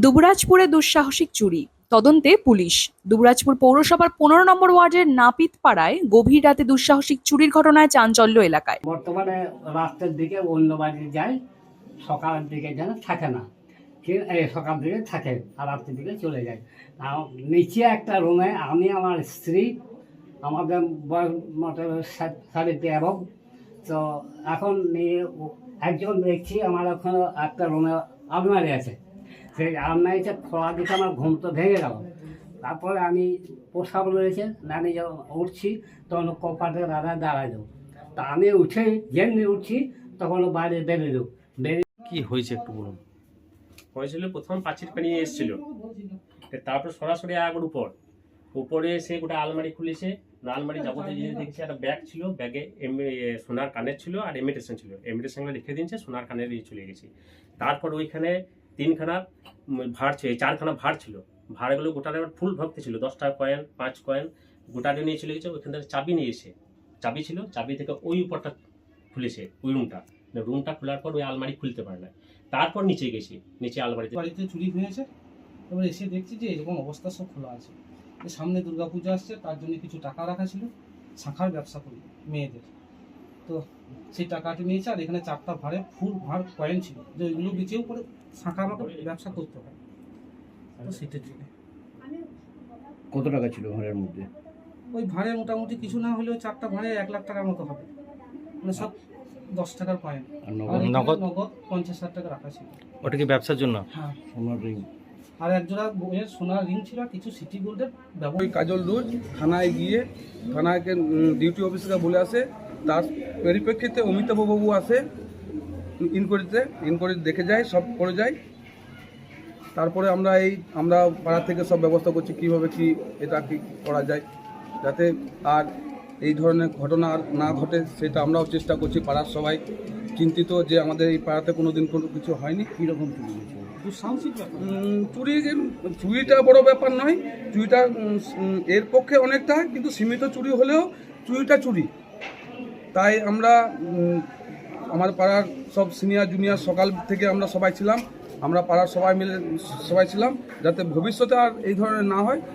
দুবরাজপুরে দুঃসাহসিক চুরি, তদন্তে পুলিশ। দুবরাজপুর পৌরসভার পনেরো নম্বর ওয়ার্ডের নাপিত পাড়ায় গভীর রাতে দুঃসাহসিক চুরির ঘটনায় চাঞ্চল্য এলাকায়। বর্তমানে রাস্তার দিকে অন্য বাড়ি যায়, সকালের দিকে যেন থাকে না। সকাল দিকে থাকে, আর রাত্রির দিকে চলে যায়। নিচে একটা রুমে আমি, আমার স্ত্রী, আমাদের বয়স ষাট- সাড়ে তেরো। তো এখন একজন দেখছি, আমার ওখানে একটা রুমে আলমারি আছে। সেই আলমারিটা খোলা দিকে আমার ঘুম তো ভেঙে গেল। তারপরে আমি প্রসাব রয়েছে আমি যখন উঠছি তখন কপাটে দাদা দাঁড়ায় যাও তা আমি উঠে যেমনি উঠছি তখন বাইরে বেরিয়ে দেবো। বেরিয়ে কি হয়েছে একটু বলুন। হয়েছিল প্রথম পাঁচির পেরিয়ে এসেছিল। তারপর সরাসরি একবার উপর। উপরে এসে গোটা আলমারি খুলেছে। আলমারি যাবতীয় জিনিস দেখছি একটা ব্যাগ ছিল। ব্যাগে সোনার কানের ছিল আর ইমিটেশন ছিল। ইমিটেশনগুলো লিখে দিয়েছে সোনার কানের দিয়ে চলে গেছি। তারপর ওইখানে তিনখানা ভাড় ছিল চারখানা ভাড় ছিল। ভাড়গুলো গোটাটা এবার ফুল ভর্তি ছিল দশ টাকা কয়েন, পাঁচ কয়েন গোটাটা নিয়ে চলে গেছে ওইখান থেকে চাবি নিয়ে এসে, চাবি ছিল, চাবি থেকে ওই উপরটা খুলেছে, ওই রুমটা। রুমটা খোলার পর ওই আলমারি খুলতে পারে না। তারপর নিচে গেছি, নিচে আলমারিতে। বাড়িতে চুরি হয়েছে? এবার এসে দেখছি যে এরকম অবস্থা সব খোলা আছে। সামনে দুর্গাপূজা আসছে, তার জন্য কিছু টাকা রাখা ছিল। শাখার ব্যবসা করি, মেয়েদের। তো সেই টাকাটি নিয়েছে আর এখানে চারটা ভাড়ে ফুল ভাড় কয়েন ছিল। যে ওইগুলো বেচেও করে শাখা আমাকে ব্যবসা করতে হয় তো সেটার জন্য। কত টাকা ছিল ঘরের মধ্যে? ওই ভাড়ে মোটামুটি কিছু না হলেও চারটা ভাড়ে এক লাখ টাকার মতো হবে। মানে সব দশ টাকার কয়েন। নগদ? নগদ? নগদ পঞ্চাশ হাজার টাকা রাখা ছিল। ওটা কি ব্যবসার জন্য? হ্যাঁ। সোনার রিং। আর একজোড়া বইয়ের সোনার রিং ছিল কিছু সিটি গোল্ডের ব্যবহার। কাজল রোজ থানায় গিয়ে থানাকে ডিউটি অফিসাররা বলে আসে তার পরিপ্রেক্ষিতে অমিতাভবাবু আসে ইনকোয়ারিতে ইনকোয়ারি দেখে যায় সব করে যায়। তারপরে আমরা এই আমরা পাড়া থেকে সব ব্যবস্থা করছি কীভাবে কি এটা কি করা যায় যাতে আর এই ধরনের ঘটনা আর না ঘটে সেটা আমরাও চেষ্টা করছি পাড়ার সবাই। চিন্তিত যে আমাদের এই পাড়াতে কোনো দিন কোনো কিছু হয়নি। কীরকম চুরি হয়েছে? চুরি চুরিটা বড় ব্যাপার নয়। চুরিটা এর পক্ষে অনেকটা কিন্তু সীমিত চুরি হলেও চুরিটা চুরি। তাই আমরা আমার পাড়ার সব সিনিয়র জুনিয়র সকাল থেকে আমরা সবাই ছিলাম। আমরা পাড়ার সবাই মিলে সবাই ছিলাম, যাতে ভবিষ্যতে আর এই ধরনের না হয়।